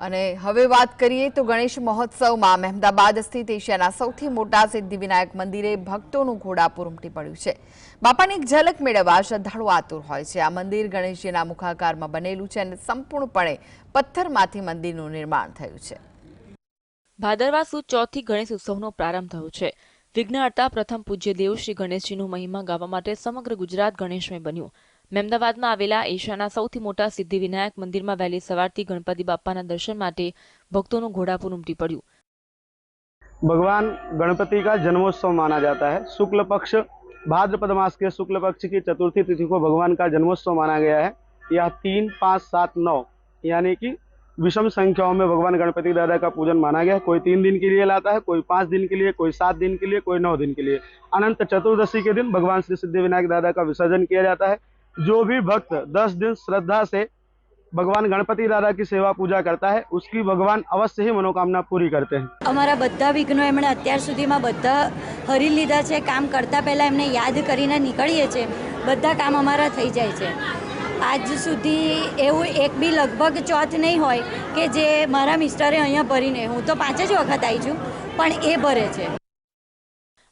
અને હવે વાત કરીએ તો ગણેશ મહોત્સવમાં મહેમદાબાદ સ્થિત એશિયાના સૌથી મોટા સિદ્ધિવિનાયક મંદિરે ભક્તોનું ઘોડાપુર ઉમટી પડ્યું છે. બાપાની એક ઝલક મેળવવા શ્રદ્ધાળુ આતુર હોય છે. આ મંદિર ગણેશજીના મુખાકારમાં બનેલું છે અને સંપૂર્ણપણે પથ્થરમાંથી મંદિરનું નિર્માણ થયું છે. ભાદરવા સુદ ચોથી ગણેશ ઉત્સવનો પ્રારંભ થયો છે. વિઘ્નહર્તા પ્રથમ પૂજ્ય દેવ શ્રી ગણેશજીનું મહિમા ગાવા માટે સમગ્ર ગુજરાત ગણેશમય બન્યું. મહેમદાવાદમાં આવેલા એશિયાના સૌથી મોટા સિદ્ધિવિનાયક મંદિરમાં વહેલી સવારથી ગણપતિ બાપ્પાના દર્શન માટે ભક્તોનું ઘોડાપુર ઉમટી પડ્યું भगवान गणपति का जन्मोत्सव माना जाता है शुक्ल पक्ष भाद्रपद मास के शुक्ल पक्ष की चतुर्थी तिथि को भगवान का जन्मोत्सव माना गया है यह तीन पाँच सात नौ यानी कि विषम संख्याओं में भगवान गणपति दादा का पूजन माना गया है कोई तीन दिन के लिए लाता है कोई पाँच दिन के लिए कोई सात दिन के लिए कोई नौ दिन के लिए अनंत चतुर्दशी के दिन भगवान श्री सिद्धि विनायक दादा का विसर्जन किया जाता है जो भी भक्त दस दिन श्रद्धा से भगवान गणपति दादा की सेवा पूजा करता है उसकी भगवान अवश्य ही मनोकामना पूरी करते हैं અમારા બધા વિઘ્નો એમણે અત્યાર સુધીમાં બધા હરી લીધા છે કામ કરતાં પહેલાં એમને યાદ કરીને નીકળીએ છીએ બધા કામ અમારા થઈ જાય છે આજ સુધી એવું એક બી લગભગ ચોથ નહીં હોય કે જે મારા મિસ્ટરે અહીંયા ભરીને હું તો પાંચ જ વખત આવી છું પણ એ ભરે છે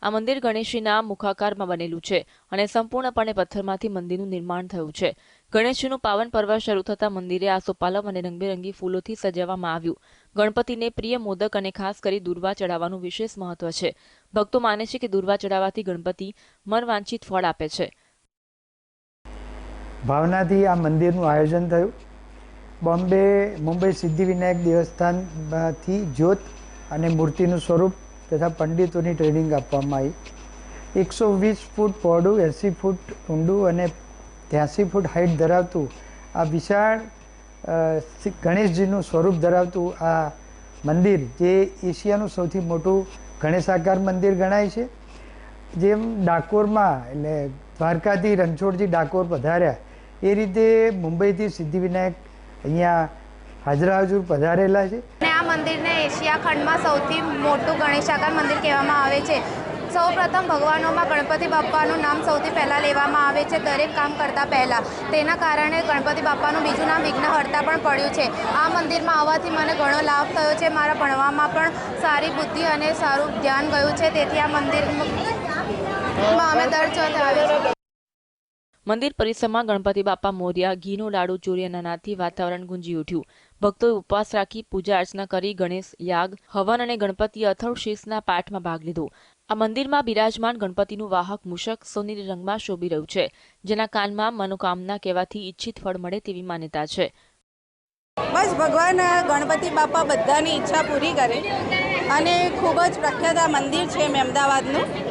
આ મંદિર ગણેશજીના મુખાકારમાં બનેલું છે અને સંપૂર્ણપણે પથ્થરમાંથી મંદિરનું નિર્માણ થયું છે. ગણેશજીનું પાવન પર્વ શરૂ થતાં મંદિરે આસોપાલવ અને રંગબેરંગી ફૂલોથી સજાવવામાં આવ્યું. ગણપતિને પ્રિય મોદક અને ખાસ કરી દુર્વા ચડાવવાનું વિશેષ મહત્વ છે. ભક્તો માને છે કે દુર્વા ચડાવવાથી ગણપતિ મનવાંછિત ફળ આપે છે. ભાવનાથી આ મંદિરનું આયોજન થયું. બોમ્બે મુંબઈ સિદ્ધિવિનાયક દેવસ્થાનમાંથી જ્યોત અને મૂર્તિનું સ્વરૂપ તથા પંડિતોની ટ્રેનિંગ આપવામાં આવી. એકસો વીસ ફૂટ પહોળું, એંસી ફૂટ ઊંડું અને ત્યાંસી ફૂટ હાઇટ ધરાવતું આ વિશાળ ગણેશજીનું સ્વરૂપ ધરાવતું આ મંદિર, જે એશિયાનું સૌથી મોટું ગણેશાકાર મંદિર ગણાય છે. જેમ ડાકોરમાં, એટલે દ્વારકાથી રણછોડજી ડાકોર પધાર્યા, એ રીતે મુંબઈથી સિદ્ધિવિનાયક અહીંયા હાજરા હજુર પધારેલા છે. આ મંદિરને એશિયા ખંડમાં સૌથી મોટું ગણેશાકાર મંદિર કહેવામાં આવે છે. સૌ પ્રથમ ભગવાનોમાં ગણપતિ બાપ્પાનું નામ સૌથી પહેલાં લેવામાં આવે છે, દરેક કામ કરતાં પહેલાં. તેના કારણે ગણપતિ બાપ્પાનું બીજું નામ વિઘ્નહર્તા પણ પડ્યું છે. આ મંદિરમાં આવવાથી મને ઘણો લાભ થયો છે. મારા ભણવામાં પણ સારી બુદ્ધિ અને સારું ધ્યાન ગયું છે. તેથી આ મંદિરમાં અમે દર ચોથ આવે છે મંદિર પરિસરમાં ગણપતિ બાપા મોર્યા, ઘીનો લાડુ ચૂર્યના નાદથી વાતાવરણ ગુંજી ઉઠ્યું. ભક્તોએ ઉપવાસ રાખી પૂજા અર્ચના કરી ગણેશ યાગ, હવન અને ગણપતિ અથર્વશીષના પાઠમાં ભાગ લીધો. આ મંદિરમાં બિરાજમાન ગણપતિનું વાહક મૂષક સોનેરી રંગમાં શોભી રહ્યું છે, જેના કાનમાં મનોકામના કહેવાથી ઈચ્છિત ફળ મળે તેવી માન્યતા છે. બસ ભગવાન, ગણપતિ બાપા બધાની ઈચ્છા પૂરી કરે અને ખૂબ જ પ્રખ્યાત આ મંદિર છે અમદાવાદનું.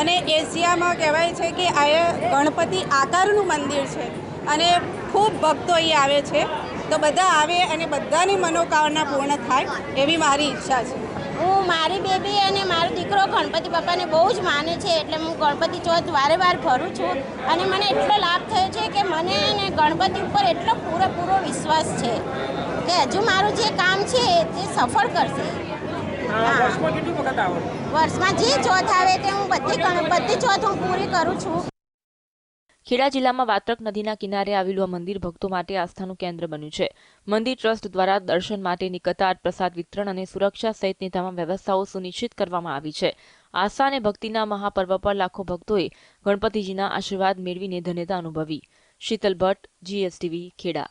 અને એશિયામાં કહેવાય છે કે આ ગણપતિ આકારનું મંદિર છે. અને ખૂબ ભક્તો અહીં આવે છે. તો બધા આવે અને બધાની મનોકામના પૂર્ણ થાય એવી મારી ઈચ્છા છે. હું મારી બેબી અને મારો દીકરો ગણપતિ બાપાને બહુ જ માને છે એટલે હું ગણપતિ ચોથ વારે વાર ફરું છું. અને મને એટલો લાભ થયો છે કે મને અને ગણપતિ ઉપર એટલો પૂરેપૂરો વિશ્વાસ છે કે હજુ મારું જે કામ છે તે સફળ કરશે. હા. વર્ષમાં જે ચોથ આવે તે હું બધી બધી ચોથ હું પૂરી કરું છું. ખેડા જિલ્લામાં વાત્રક નદીના કિનારે આવેલું આ મંદિર ભક્તો માટે આસ્થાનું કેન્દ્ર બન્યું છે. મંદિર ટ્રસ્ટ દ્વારા દર્શન માટેની કતાર પ્રસાદ વિતરણ અને સુરક્ષા સહિતની તમામ વ્યવસ્થાઓ સુનિશ્ચિત કરવામાં આવી છે. આસ્થા અને ભક્તિના મહાપર્વ પર લાખો ભક્તોએ ગણપતિજીના આશીર્વાદ મેળવીને ધન્યતા અનુભવી. શીતલ ભટ્ટ જીએસટીવી ખેડા.